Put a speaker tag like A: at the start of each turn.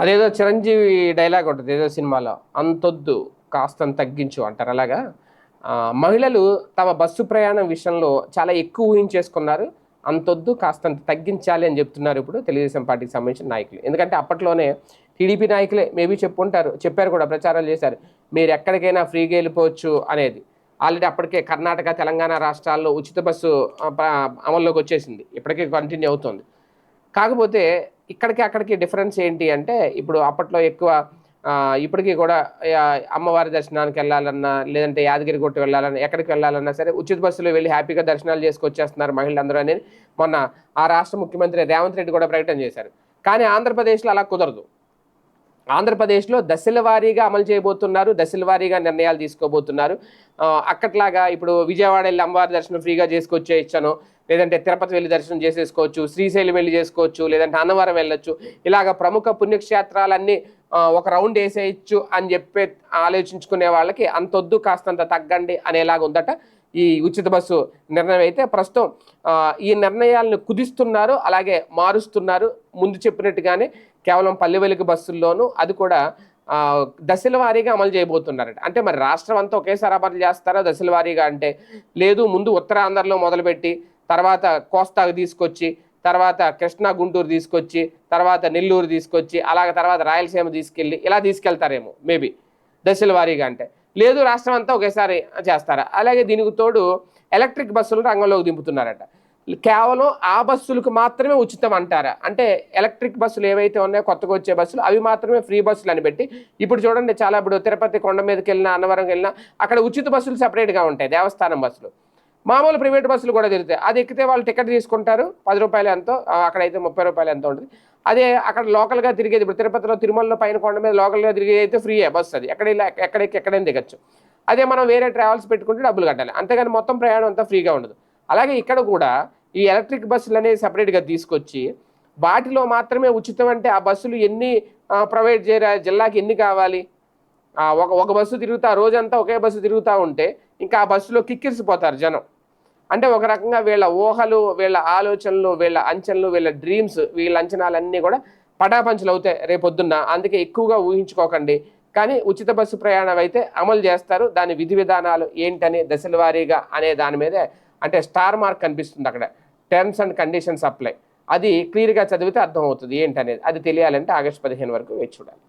A: అదేదో చిరంజీవి డైలాగ్ ఉంటుంది ఏదో సినిమాలో. అంతొద్దు కాస్తంత తగ్గించు అంటారు. అలాగా? మహిళలు తమ బస్సు ప్రయాణం విషయంలో చాలా ఎక్కువ ఊహించేసుకున్నారు. అంతొద్దు కాస్తంత తగ్గించాలి అని చెప్తున్నారు ఇప్పుడు తెలుగుదేశం పార్టీకి సంబంధించిన నాయకులు. ఎందుకంటే అప్పట్లోనే టీడీపీ నాయకులే మేబీ చెప్పుంటారు చెప్పారు కూడా ప్రచారాలు చేశారు. మీరు ఎక్కడికైనా ఫ్రీగా వెళ్ళిపోవచ్చు అనేది. ఆల్రెడీ అప్పటికే కర్ణాటక తెలంగాణ రాష్ట్రాల్లో ఉచిత బస్సు అమల్లోకి వచ్చేసింది. ఇప్పటికే కంటిన్యూ అవుతుంది. కాకపోతే ఇక్కడికి అక్కడికి డిఫరెన్స్ ఏంటి అంటే ఇప్పుడు అప్పట్లో ఎక్కువ ఇప్పటికీ కూడా అమ్మవారి దర్శనానికి వెళ్ళాలన్నా లేదంటే యాదగిరి గుట్ట వెళ్ళాలన్నా ఎక్కడికి వెళ్ళాలన్నా సరే ఉచిత బస్సులో వెళ్ళి హ్యాపీగా దర్శనాలు చేసుకొచ్చేస్తున్నారు మహిళలందరూ అనేది మొన్న ఆ రాష్ట్ర ముఖ్యమంత్రి రేవంత్ రెడ్డి కూడా ప్రకటన చేశారు. కానీ ఆంధ్రప్రదేశ్లో అలా కుదరదు. ఆంధ్రప్రదేశ్లో దశల వారీగా అమలు చేయబోతున్నారు దశల వారీగా నిర్ణయాలు తీసుకోబోతున్నారు. అక్కట్లాగా ఇప్పుడు విజయవాడ వెళ్ళి అమ్మవారి దర్శనం ఫ్రీగా చేసుకొచ్చే ఇచ్చాను లేదంటే తిరుపతి వెళ్ళి దర్శనం చేసేసుకోవచ్చు శ్రీశైలం వెళ్ళి చేసుకోవచ్చు లేదంటే అన్నవరం వెళ్ళొచ్చు ఇలాగ ప్రముఖ పుణ్యక్షేత్రాలన్నీ ఒక రౌండ్ వేసేయచ్చు అని చెప్పే ఆలోచించుకునే వాళ్ళకి అంతొద్దు కాస్తంత తగ్గండి అనేలాగా ఉందట ఈ ఉచిత బస్సు నిర్ణయం అయితే ప్రస్తుతం ఈ నిర్ణయాలను కుదిస్తున్నారు అలాగే మారుస్తున్నారు. ముందు చెప్పినట్టుగానే కేవలం పల్లె వెలుగు బస్సుల్లోనూ అది కూడా దశల వారీగా అమలు చేయబోతున్నారట. అంటే మరి రాష్ట్రం అంతా ఒకేసారి అమలు చేస్తారా దశల వారీగా అంటే? లేదు ముందు ఉత్తరాంధ్రలో మొదలుపెట్టి తర్వాత కోస్తాకు తీసుకొచ్చి తర్వాత కృష్ణా గుంటూరు తీసుకొచ్చి తర్వాత నెల్లూరు తీసుకొచ్చి అలాగ తర్వాత రాయలసీమ తీసుకెళ్ళి ఇలా తీసుకెళ్తారేమో మేబీ. దశల వారీగా అంటే. లేదు రాష్ట్రం అంతా ఒకేసారి చేస్తారా? అలాగే దీనికి తోడు ఎలక్ట్రిక్ బస్సులు రంగంలోకి దింపుతున్నారట. కేవలం ఆ బస్సులకు మాత్రమే ఉచితం అంటారా? అంటే ఎలక్ట్రిక్ బస్సులు ఏవైతే ఉన్నాయో కొత్తగా వచ్చే బస్సులు అవి మాత్రమే ఫ్రీ బస్సులు అని పెట్టి ఇప్పుడు చూడండి చాలా ఇప్పుడు తిరుపతి కొండ మీదకి వెళ్ళినా అన్నవరం వెళ్ళినా అక్కడ ఉచిత బస్సులు సపరేట్గా ఉంటాయి దేవస్థానం బస్సులు. మామూలు ప్రైవేట్ బస్సులు కూడా తిరుగుతాయి. అది ఎక్కితే వాళ్ళు టికెట్ తీసుకుంటారు. పది రూపాయలు ఎంతో అక్కడైతే ముప్పై రూపాయలు ఎంతో ఉంటుంది. అదే అక్కడ లోకల్గా తిరిగేది ఇప్పుడు తిరుపతిలో తిరుమలలో పైన కొండ మీద లోకల్గా తిరిగేది అయితే ఫ్రీయే బస్సు అది. ఎక్కడ ఎక్కడికి ఎక్కడైనా దిగచ్చు. అదే మనం వేరే ట్రావెల్స్ పెట్టుకుంటే డబ్బులు కట్టాలి. అంతేగాని మొత్తం ప్రయాణం అంతా ఫ్రీగా ఉండదు. అలాగే ఇక్కడ కూడా ఈ ఎలక్ట్రిక్ బస్సులు అనేవి సపరేట్గా తీసుకొచ్చి వాటిలో మాత్రమే ఉచితం అంటే ఆ బస్సులు ఎన్ని ప్రొవైడ్ చేయరా జిల్లాకి ఎన్ని కావాలి? ఒక ఒక బస్సు తిరుగుతా రోజంతా ఒకే బస్సు తిరుగుతూ ఉంటే ఇంకా ఆ బస్సులో కిక్కిరిసిపోతారు జనం. అంటే ఒక రకంగా వీళ్ళ ఊహలు వీళ్ళ ఆలోచనలు వీళ్ళ అంచనలు వీళ్ళ డ్రీమ్స్ వీళ్ళ అంచనాలన్నీ కూడా పటాపంచలు అవుతాయి రేపొద్దున్న. అందుకే ఎక్కువగా ఊహించుకోకండి. కానీ ఉచిత బస్సు ప్రయాణం అయితే అమలు చేస్తారు. దాని విధి విధానాలు ఏంటని దశల వారీగా అనే దాని మీదే అంటే స్టార్ మార్క్ కనిపిస్తుంది అక్కడ. Terms and conditions apply. అది క్లియర్గా చదివితే అర్థమవుతుంది ఏంటనేది. అది తెలియాలంటే ఆగస్టు పదిహేను వరకు వేచి చూడాలి.